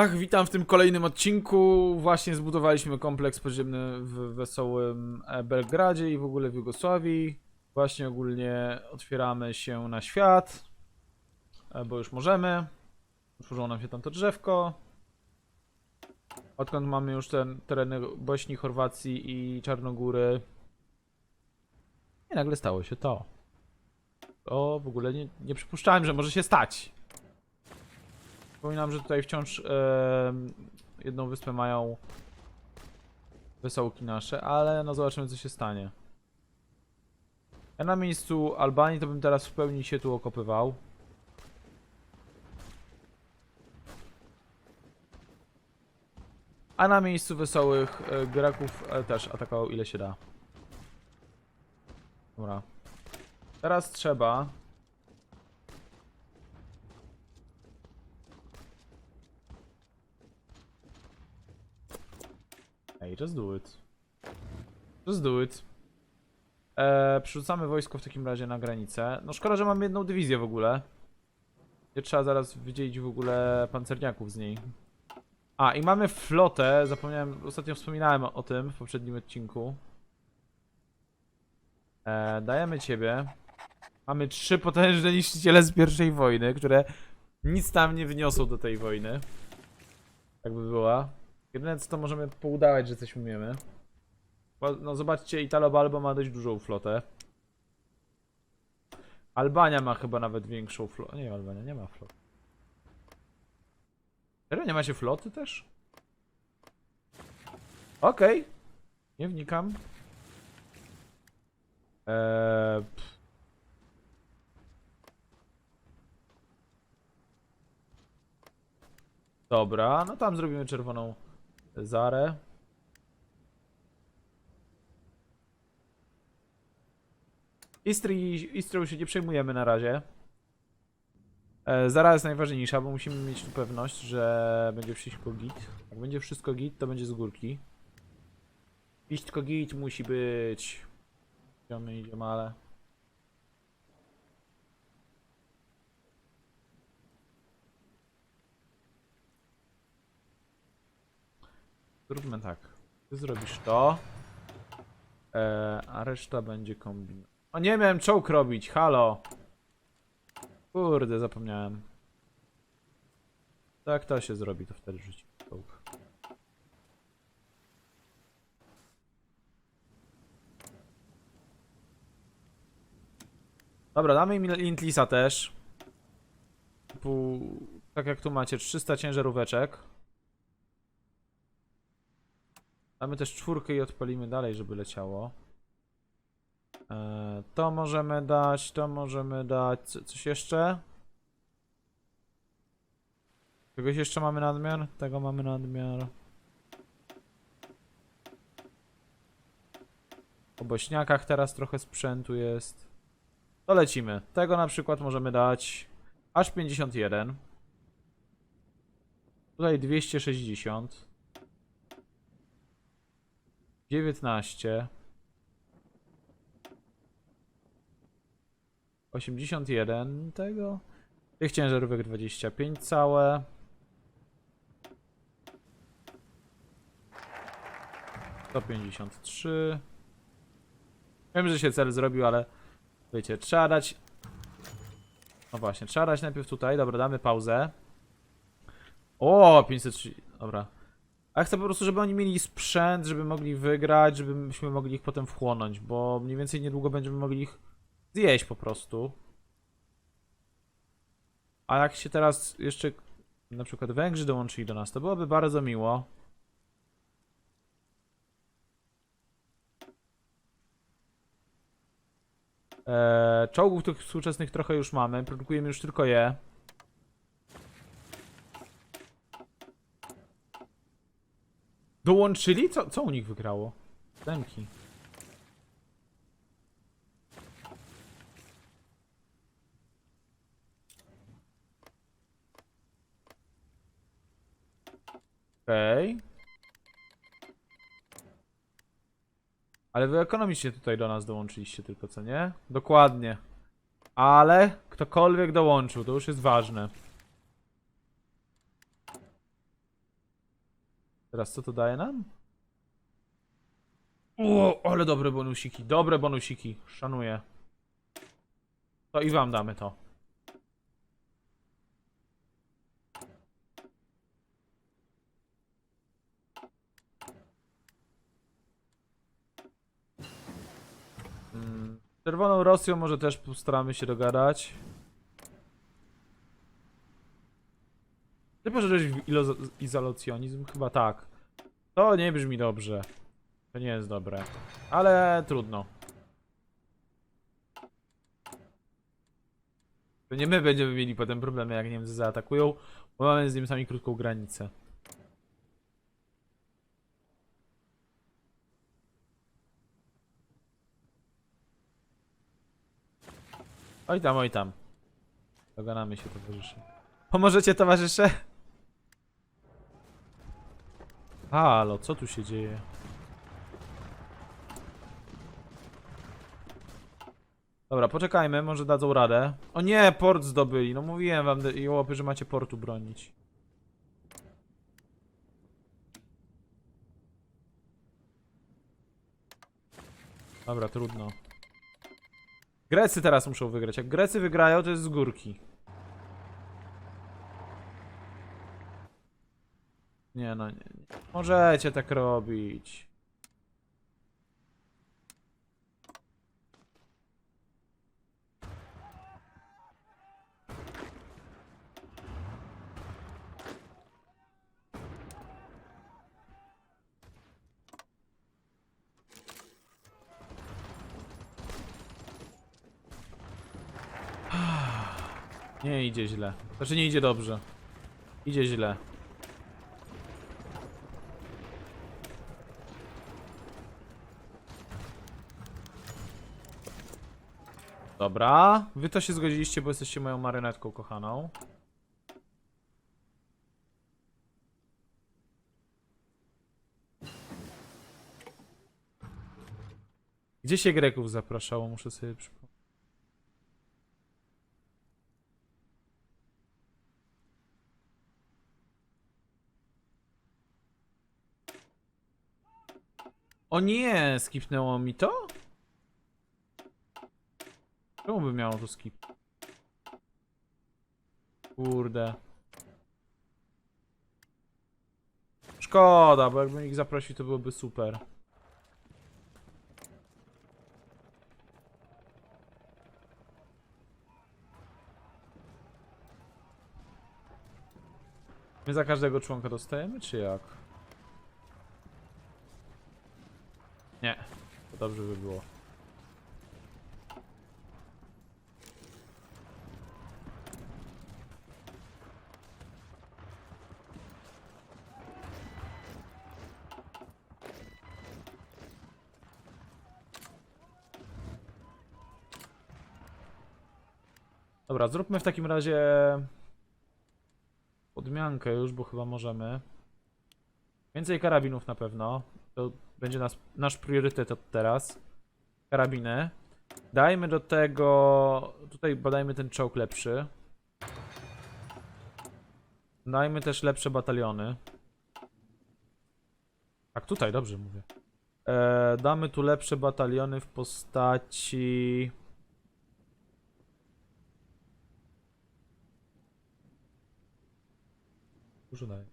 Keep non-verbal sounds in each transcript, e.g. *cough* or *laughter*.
Ach, witam w tym kolejnym odcinku. Właśnie zbudowaliśmy kompleks podziemny w wesołym e, Belgradzie i w ogóle w Jugosławii. Właśnie ogólnie otwieramy się na świat, e, bo już możemy. Otworzyło nam się tam to drzewko. Odkąd mamy już ten tereny Bośni, Chorwacji i Czarnogóry. I nagle stało się to. O, w ogóle nie, nie przypuszczałem, że może się stać. Przypominam, że tutaj wciąż jedną wyspę mają wesołki nasze, ale no zobaczymy co się stanie. Ja na miejscu Albanii to bym teraz w pełni się tu okopywał. A na miejscu wesołych e, Greków e, też atakował ile się da. Dobra. Teraz trzeba just do it. Just do it. Eee, przerzucamy wojsko w takim razie na granicę. No szkoda, że mam jedną dywizję w ogóle. Nie trzeba zaraz wydzielić w ogóle pancerniaków z niej. A, i mamy flotę. Zapomniałem, ostatnio wspominałem o tym w poprzednim odcinku. Eee, dajemy ciebie. Mamy trzy potężne niszczyciele z pierwszej wojny, które nic tam nie wniosą do tej wojny. Tak by była. Jedyne co to możemy poudawać, że coś umiemy. No zobaczcie, Italo Balbo ma dość dużą flotę. Albania ma chyba nawet większą flotę. Nie, Albania nie ma floty. Serio, nie macie floty też? Okej. Nie wnikam. Eee. Dobra, no tam zrobimy czerwoną Zarę. Istry, Istrą się nie przejmujemy na razie. E, Zara jest najważniejsza, bo musimy mieć tu pewność, że będzie wszystko git. Jak będzie wszystko git, to będzie z górki. Wszystko git musi być. Idziemy, idziemy, ale... Zróbmy tak. Ty zrobisz to. E, a reszta będzie kombin. O nie miałem czołg robić, halo. Kurde, zapomniałem. Tak to się zrobi, to wtedy rzuci czołg. Dobra, damy im Lintlisa też. Typu, tak jak tu macie, 300 ciężaróweczek. Damy też czwórkę i odpalimy dalej, żeby leciało. E, to możemy dać, to możemy dać. Co, coś jeszcze? Czegoś jeszcze mamy nadmiar? Tego mamy nadmiar. Po bośniakach teraz trochę sprzętu jest. To lecimy. Tego na przykład możemy dać aż 51. Tutaj 260. 19 81 tego. Tych ciężarówek 25 całe. to 53 wiem, że się cel zrobił, ale wiecie, trzeba dać no właśnie, trzeba dać najpierw tutaj, dobra, damy pauzę. O, 530, dobra a chcę po prostu, żeby oni mieli sprzęt, żeby mogli wygrać, żebyśmy mogli ich potem wchłonąć, bo mniej więcej niedługo będziemy mogli ich zjeść po prostu. A jak się teraz jeszcze na przykład Węgrzy dołączyli do nas, to byłoby bardzo miło. Eee, czołgów tych współczesnych trochę już mamy, produkujemy już tylko je. Dołączyli? Co, co u nich wygrało? Demki. Okej. Ale wy ekonomicznie tutaj do nas dołączyliście tylko, co nie? Dokładnie. Ale ktokolwiek dołączył, to już jest ważne. Teraz co to daje nam? O, ale dobre bonusiki, dobre bonusiki, szanuję. To i wam damy to. Mm, Czerwoną Rosją może też postaramy się dogadać. Ty poszedłeś w izolacjonizm? Chyba tak. To nie brzmi dobrze. To nie jest dobre. Ale trudno. To nie my będziemy mieli potem problemy, jak Niemcy zaatakują, bo mamy z Niemcami krótką granicę. Oj tam, oj tam. Doganamy się, towarzysze. Pomożecie, towarzysze? Halo, co tu się dzieje? Dobra, poczekajmy, może dadzą radę. O nie, port zdobyli. No mówiłem wam, jołopy, że macie portu bronić. Dobra, trudno. Grecy teraz muszą wygrać. Jak Grecy wygrają, to jest z górki. Nie no, nie. Możecie tak robić. *sighs* Nie idzie źle. Znaczy nie idzie dobrze. Idzie źle. Dobra, wy to się zgodziliście, bo jesteście moją marionetką kochaną. Gdzie się Greków zapraszało? Muszę sobie przypomnieć. O nie, skipnęło mi to? Czemu by miało to skip? Kurde. Szkoda, bo jakbym ich zaprosił, to byłoby super. My za każdego członka dostajemy, czy jak? Nie, to dobrze by było. Dobra, zróbmy w takim razie podmiankę już, bo chyba możemy. Więcej karabinów na pewno. To będzie nas, nasz priorytet od teraz. Karabiny. Dajmy do tego... Tutaj badajmy ten czołg lepszy. Dajmy też lepsze bataliony. Tak, tutaj, dobrze mówię. E, damy tu lepsze bataliony w postaci... Dużo daje.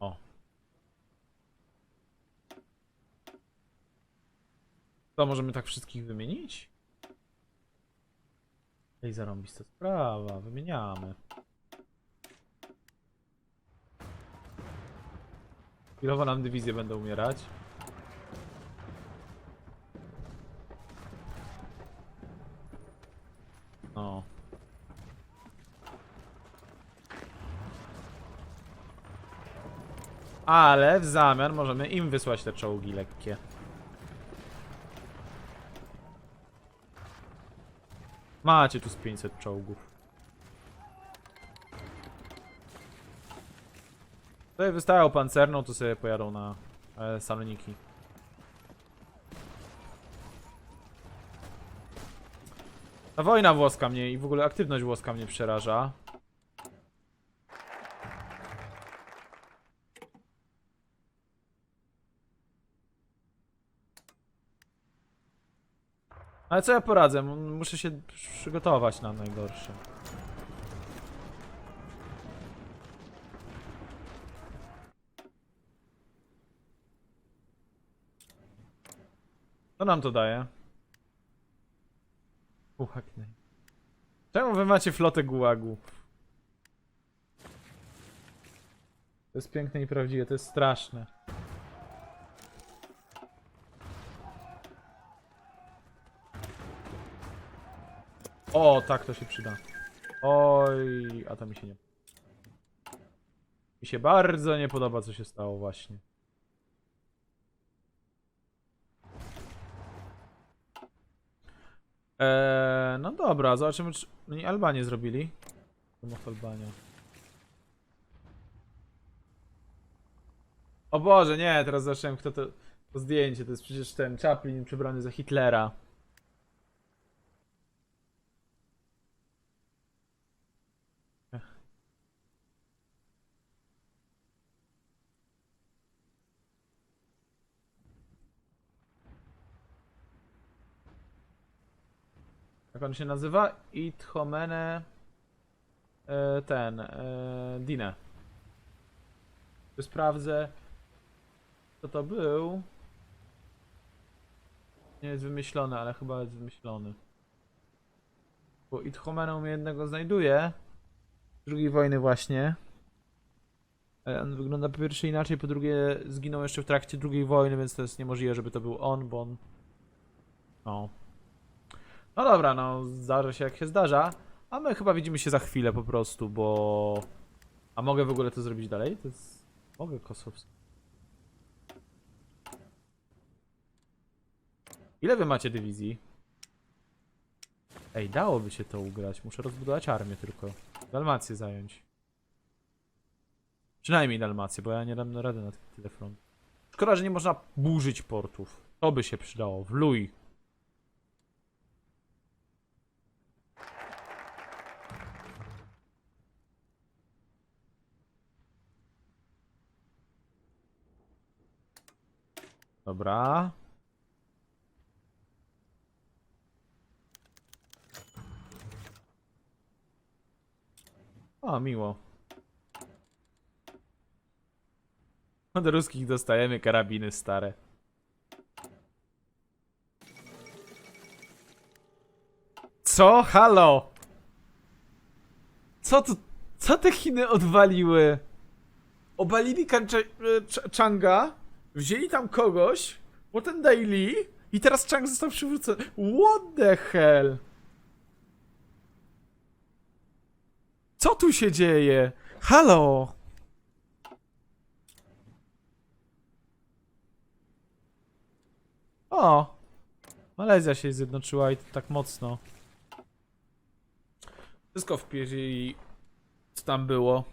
O. To możemy tak wszystkich wymienić? Ej, zarąbista sprawa, wymieniamy. Chwilowo nam dywizje będą umierać. No. Ale w zamian możemy im wysłać te czołgi lekkie. Macie tu z 500 czołgów. Tutaj wystają pancerną, to sobie pojadą na e, saloniki. Ta wojna włoska mnie i w ogóle aktywność włoska mnie przeraża. Ale co ja poradzę? Muszę się przygotować na najgorsze. Co nam to daje? Ułaknij. Czemu wy macie flotę gułagu? To jest piękne i prawdziwe, to jest straszne. O, tak to się przyda. Oj, a to mi się nie. Mi się bardzo nie podoba, co się stało właśnie. Eee, no dobra, zobaczymy, czy oni Albanię zrobili. Domów Albania. O Boże, nie, teraz zacząłem, kto to... To zdjęcie, to jest przecież ten Chaplin przebrany za Hitlera. On się nazywa? Ithomene... E, ten... E, Dine. Sprawdzę... Kto to był? Nie jest wymyślony, ale chyba jest wymyślony. Bo Ithomeną jednego znajduje. Z drugiej wojny właśnie. Ale on wygląda po pierwsze inaczej, po drugie zginął jeszcze w trakcie drugiej wojny, więc to jest niemożliwe, żeby to był on, bo on... No. No dobra, no zdarza się jak się zdarza. A my chyba widzimy się za chwilę po prostu, bo... A mogę w ogóle to zrobić dalej? To jest... Mogę kosowski. Ile wy macie dywizji? Ej, dałoby się to ugrać. Muszę rozbudować armię tylko. Dalmację zająć. Przynajmniej Dalmację, bo ja nie dam rady na tyle front. Szkoda, że nie można burzyć portów. To by się przydało. W Dobra. O, miło. Od ruskich dostajemy karabiny stare. Co? Halo? Co tu? Co te Chiny odwaliły? Obalili Kancze, e, Ch- Changa, wzięli tam kogoś, potem Daily i teraz Chang został przywrócony. What the hell? Co tu się dzieje? Halo? O! Malezja się zjednoczyła i to tak mocno. Wszystko wpierdzieli, co tam było.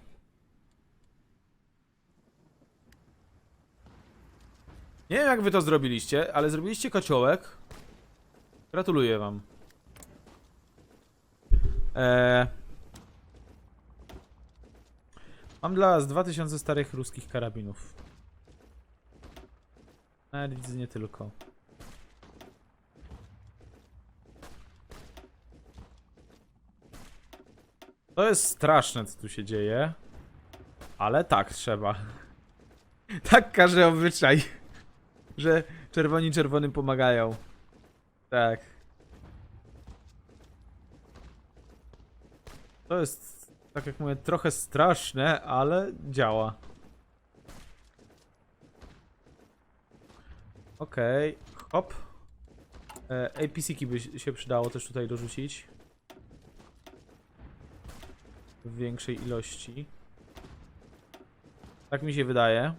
Nie wiem jak wy to zrobiliście, ale zrobiliście kociołek. Gratuluję wam. Eee... Mam dla was 2000 starych ruskich karabinów. Nawet widzę nie tylko. To jest straszne, co tu się dzieje. Ale tak trzeba. *laughs* Tak każe obyczaj. Że czerwoni czerwonym pomagają. Tak. To jest, tak jak mówię, trochę straszne, ale działa. Okej, hop. E, APC-ki by się przydało też tutaj dorzucić. W większej ilości. Tak mi się wydaje.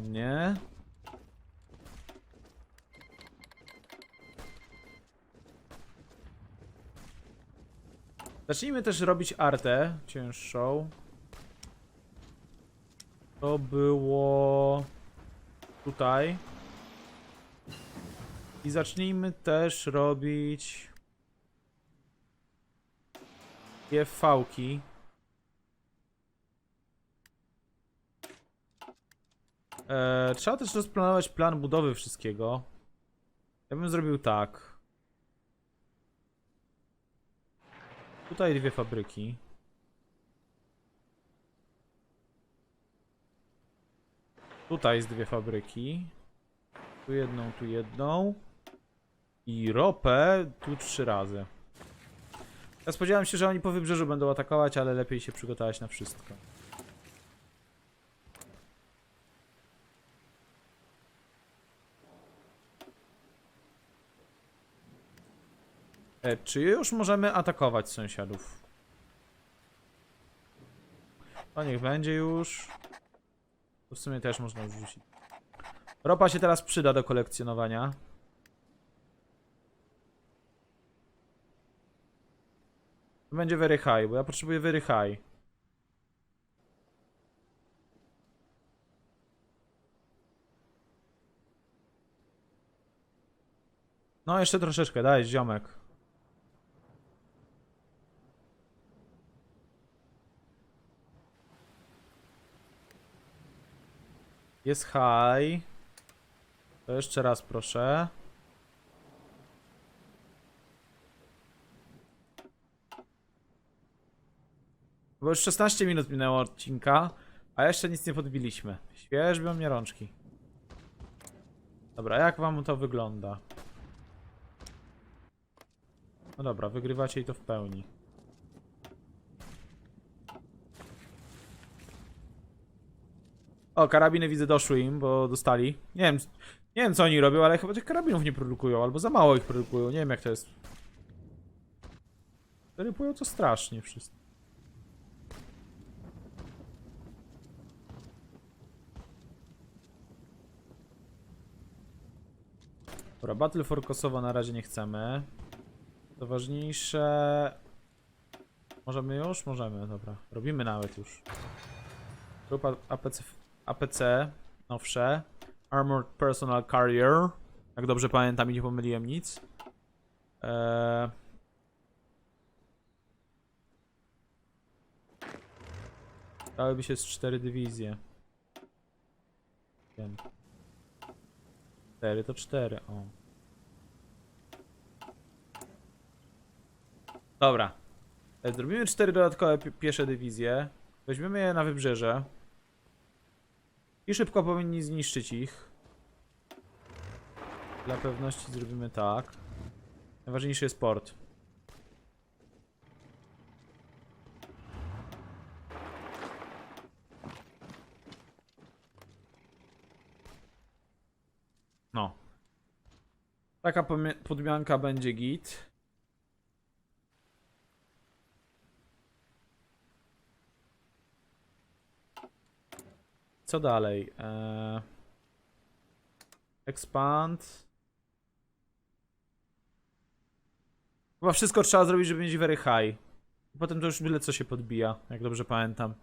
Ładnie. Zacznijmy też robić artę cięższą. To było tutaj. I zacznijmy też robić GV-ki. E, trzeba też rozplanować plan budowy wszystkiego. Ja bym zrobił tak. Tutaj dwie fabryki. Tutaj jest dwie fabryki. Tu jedną, tu jedną. I ropę tu trzy razy. Ja spodziewałem się, że oni po wybrzeżu będą atakować, ale lepiej się przygotować na wszystko. E, czy już możemy atakować sąsiadów? To niech będzie już. To w sumie też można wrzucić. Ropa się teraz przyda do kolekcjonowania. To będzie very high, bo ja potrzebuję very high. No, jeszcze troszeczkę, daj, ziomek. Jest high. To jeszcze raz proszę. Bo już 16 minut minęło odcinka, a jeszcze nic nie podbiliśmy. Świeżbią mnie rączki. Dobra, jak wam to wygląda? No dobra, wygrywacie i to w pełni. O, karabiny widzę doszły im, bo dostali. Nie wiem, nie wiem co oni robią, ale chyba tych karabinów nie produkują, albo za mało ich produkują. Nie wiem jak to jest. Rypują to strasznie wszyscy. Dobra, Battle for Kosovo na razie nie chcemy. To ważniejsze... Możemy już? Możemy, dobra. Robimy nawet już. Grupa APC, APC nowsze. Armored Personal Carrier. Jak dobrze pamiętam i nie pomyliłem nic. Eee... Dałyby się z cztery dywizje. Wiem. 4 to 4, o. Dobra. E, Zrobimy 4 dodatkowe pi- piesze dywizje. Weźmiemy je na wybrzeże. I szybko powinni zniszczyć ich. Dla pewności zrobimy tak. Najważniejszy jest port. No. Taka podmianka będzie git. Co dalej? Eee... Expand. Chyba wszystko trzeba zrobić, żeby mieć very high. Potem to już byle co się podbija, jak dobrze pamiętam.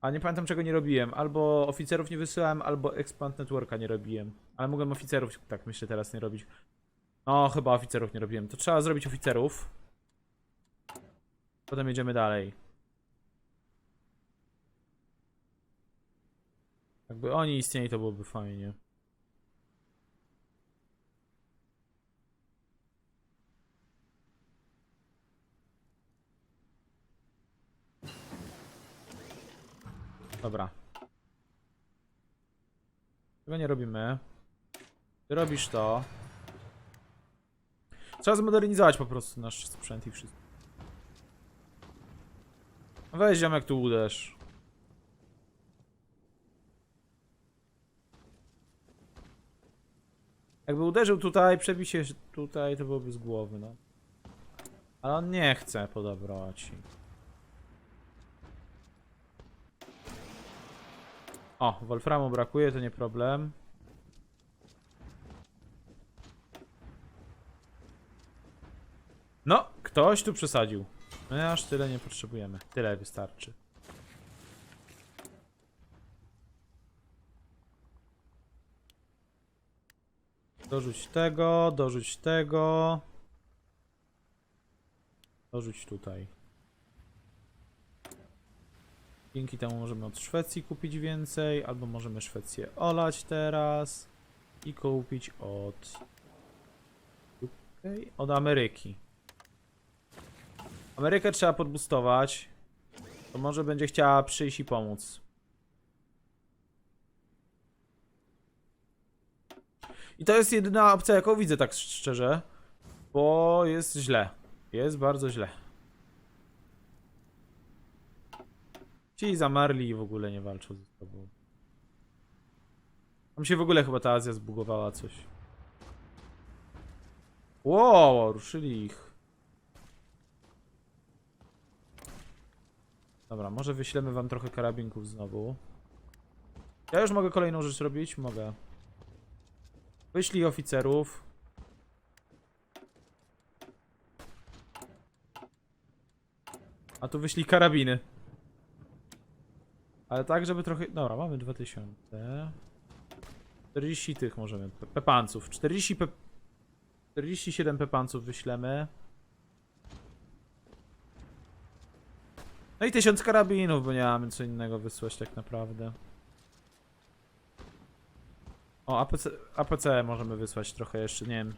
A nie pamiętam czego nie robiłem. Albo oficerów nie wysyłałem, albo Expand Networka nie robiłem. Ale mogłem oficerów, tak myślę, teraz nie robić. No, chyba oficerów nie robiłem. To trzeba zrobić oficerów. Potem jedziemy dalej. Jakby oni istnieli, to byłoby fajnie. Dobra. Tego nie robimy. Ty robisz to. Trzeba zmodernizować po prostu nasz sprzęt i wszystko. Weź ziomek tu uderz. Jakby uderzył tutaj, przebił się tutaj, to byłoby z głowy, no. Ale on nie chce podobrować. O, Wolframu brakuje, to nie problem. No, ktoś tu przesadził. My aż tyle nie potrzebujemy. Tyle wystarczy. Dorzuć tego, dorzuć tego. Dorzuć tutaj. Dzięki temu możemy od Szwecji kupić więcej, albo możemy Szwecję olać teraz i kupić od UK, od Ameryki. Amerykę trzeba podbustować. To może będzie chciała przyjść i pomóc. I to jest jedyna opcja, jaką widzę, tak szczerze. Bo jest źle. Jest bardzo źle. Ci zamarli i w ogóle nie walczą ze sobą. Tam się w ogóle chyba ta Azja zbugowała coś. Wow, ruszyli ich. Dobra, może wyślemy wam trochę karabinków znowu. Ja już mogę kolejną rzecz robić? Mogę. Wyślij oficerów. A tu wyślij karabiny. Ale tak, żeby trochę... Dobra, mamy 2000. 40 tych możemy. pe- Pepanców. 40 pe... 47 pepanców wyślemy. No i 1000 karabinów, bo nie mamy co innego wysłać tak naprawdę. O, APC, APC możemy wysłać trochę jeszcze, nie wiem.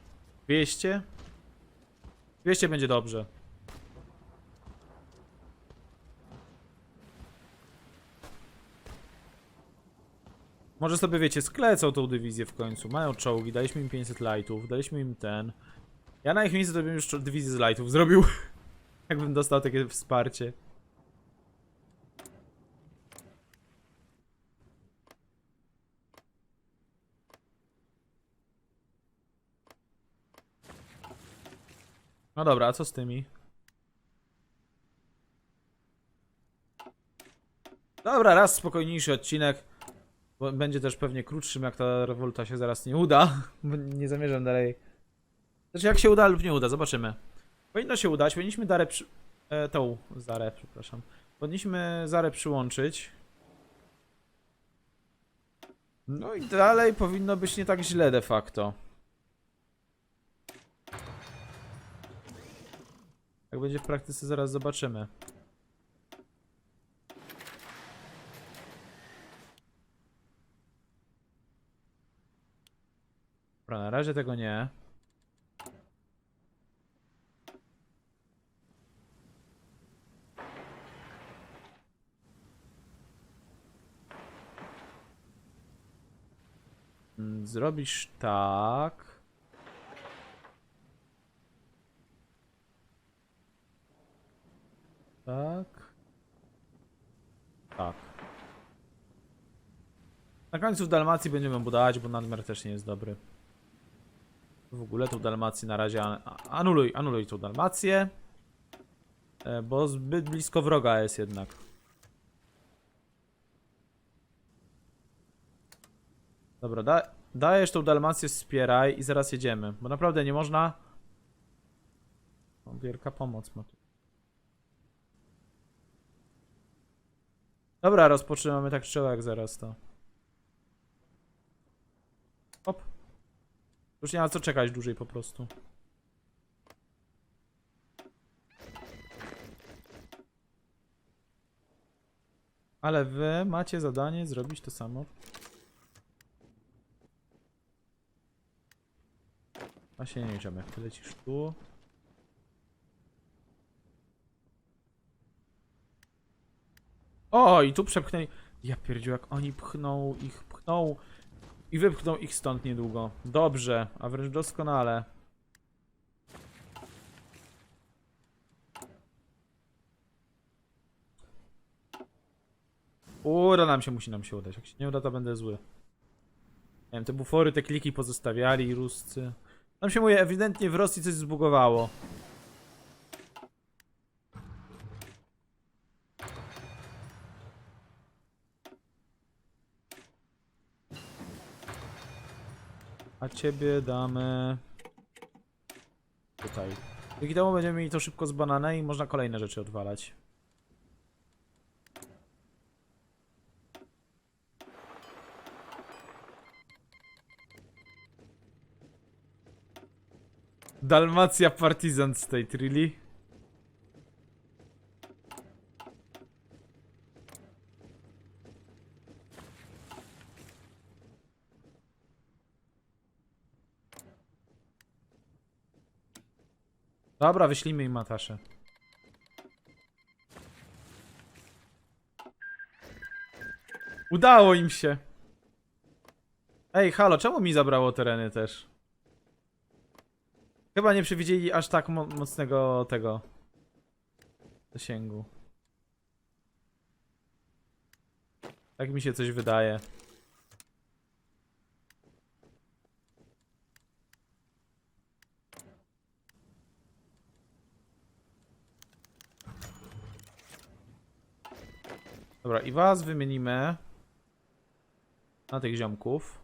200? 200 będzie dobrze. Może sobie, wiecie, sklecą tą dywizję w końcu. Mają czołgi, daliśmy im 500 lightów, daliśmy im ten. Ja na ich miejscu to bym już dywizję z lightów zrobił. *laughs* Jakbym dostał takie wsparcie. No dobra, a co z tymi? Dobra, raz spokojniejszy odcinek. Bo będzie też pewnie krótszym, jak ta rewolta się zaraz nie uda. *laughs* Bo nie zamierzam dalej. Znaczy, jak się uda lub nie uda, zobaczymy. Powinno się udać. Powinniśmy Darę przy... E, tą Zarę, przepraszam. Powinniśmy Zarę przyłączyć. No i dalej powinno być nie tak źle de facto. Jak będzie w praktyce, zaraz zobaczymy. Dobra, na razie tego nie. Mm, Zrobisz tak. Tak. Tak. Na końcu w Dalmacji będziemy budować, bo nadmiar też nie jest dobry. W ogóle tą Dalmację na razie anuluj, anuluj tą Dalmację. E, Bo zbyt blisko wroga jest jednak. Dobra, da, dajesz tą Dalmację, wspieraj i zaraz jedziemy. Bo naprawdę nie można... Wielka pomoc ma tu. Dobra, rozpoczynamy tak czy jak zaraz to. Hop. Już nie ma co czekać dłużej po prostu. Ale wy macie zadanie zrobić to samo. Właśnie nie wiem, jak ty lecisz tu. O, i tu przepchnęli. Ja pierdziu, jak oni pchną ich, pchną i wypchną ich stąd niedługo. Dobrze, a wręcz doskonale. Uda nam się, musi nam się udać. Jak się nie uda, to będę zły. Nie wiem, te bufory, te kliki pozostawiali Ruscy. Nam się mówi, ewidentnie w Rosji coś zbugowało. Ciebie damy tutaj. Dzięki temu będziemy mieli to szybko zbanane i można kolejne rzeczy odwalać. Dalmacja Partisan State, really? Dobra, wyślijmy im Mataszę. Udało im się. Ej, halo, czemu mi zabrało tereny też? Chyba nie przewidzieli aż tak mo mocnego tego zasięgu. Tak mi się coś wydaje. Dobra, i was wymienimy na tych ziomków.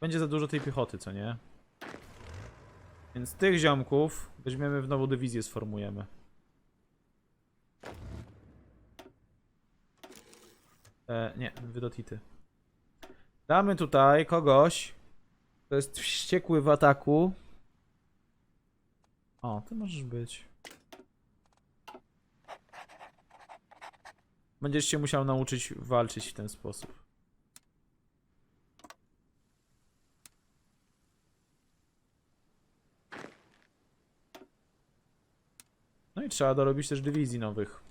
Będzie za dużo tej piechoty, co nie? Więc tych ziomków weźmiemy w nową dywizję, sformujemy. E, nie, wydotity. Damy tutaj kogoś, kto jest wściekły w ataku. O, ty możesz być. Będziesz się musiał nauczyć walczyć w ten sposób. No i trzeba dorobić też dywizji nowych.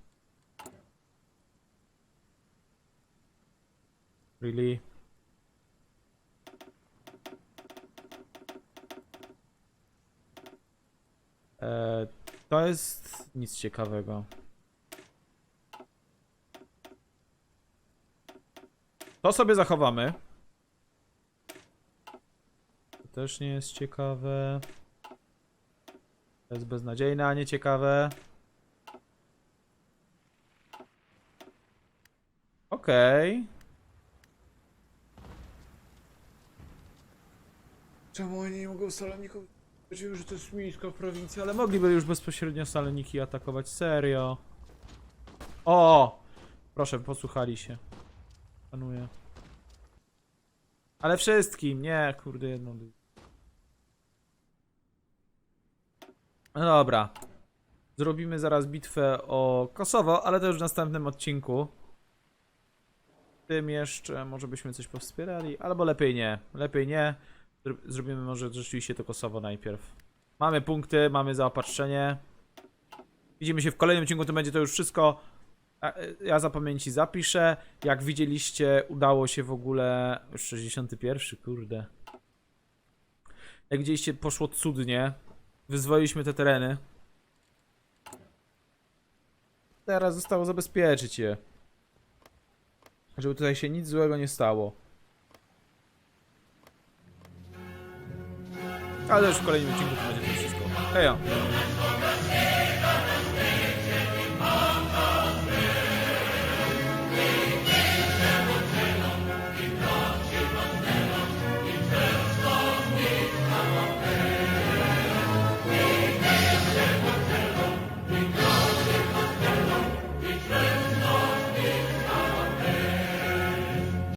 Really? E, to jest nic ciekawego. To sobie zachowamy. To też nie jest ciekawe. To jest beznadziejne, a nie ciekawe. Okej. Czemu oni nie mogą saloników... Powiedział, że to jest miejska prowincja, ale mogliby już bezpośrednio saloniki atakować. Serio. O! Proszę, posłuchali się. Ale wszystkim, nie, kurde, jedną. No dobra. Zrobimy zaraz bitwę o Kosowo, ale to już w następnym odcinku. Tym jeszcze może byśmy coś powspierali, albo lepiej nie. Lepiej nie. Zro- Zrobimy może rzeczywiście to Kosowo najpierw. Mamy punkty, mamy zaopatrzenie. Widzimy się w kolejnym odcinku, to będzie to już wszystko. E, Ja za pamięci zapiszę. Jak widzieliście, udało się w ogóle. Już 61, kurde. Jak widzieliście, poszło cudnie. Wyzwoliliśmy te tereny. Teraz zostało zabezpieczyć je. Żeby tutaj się nic złego nie stało. Ale już w kolejnym odcinku to będzie to wszystko. Hejo!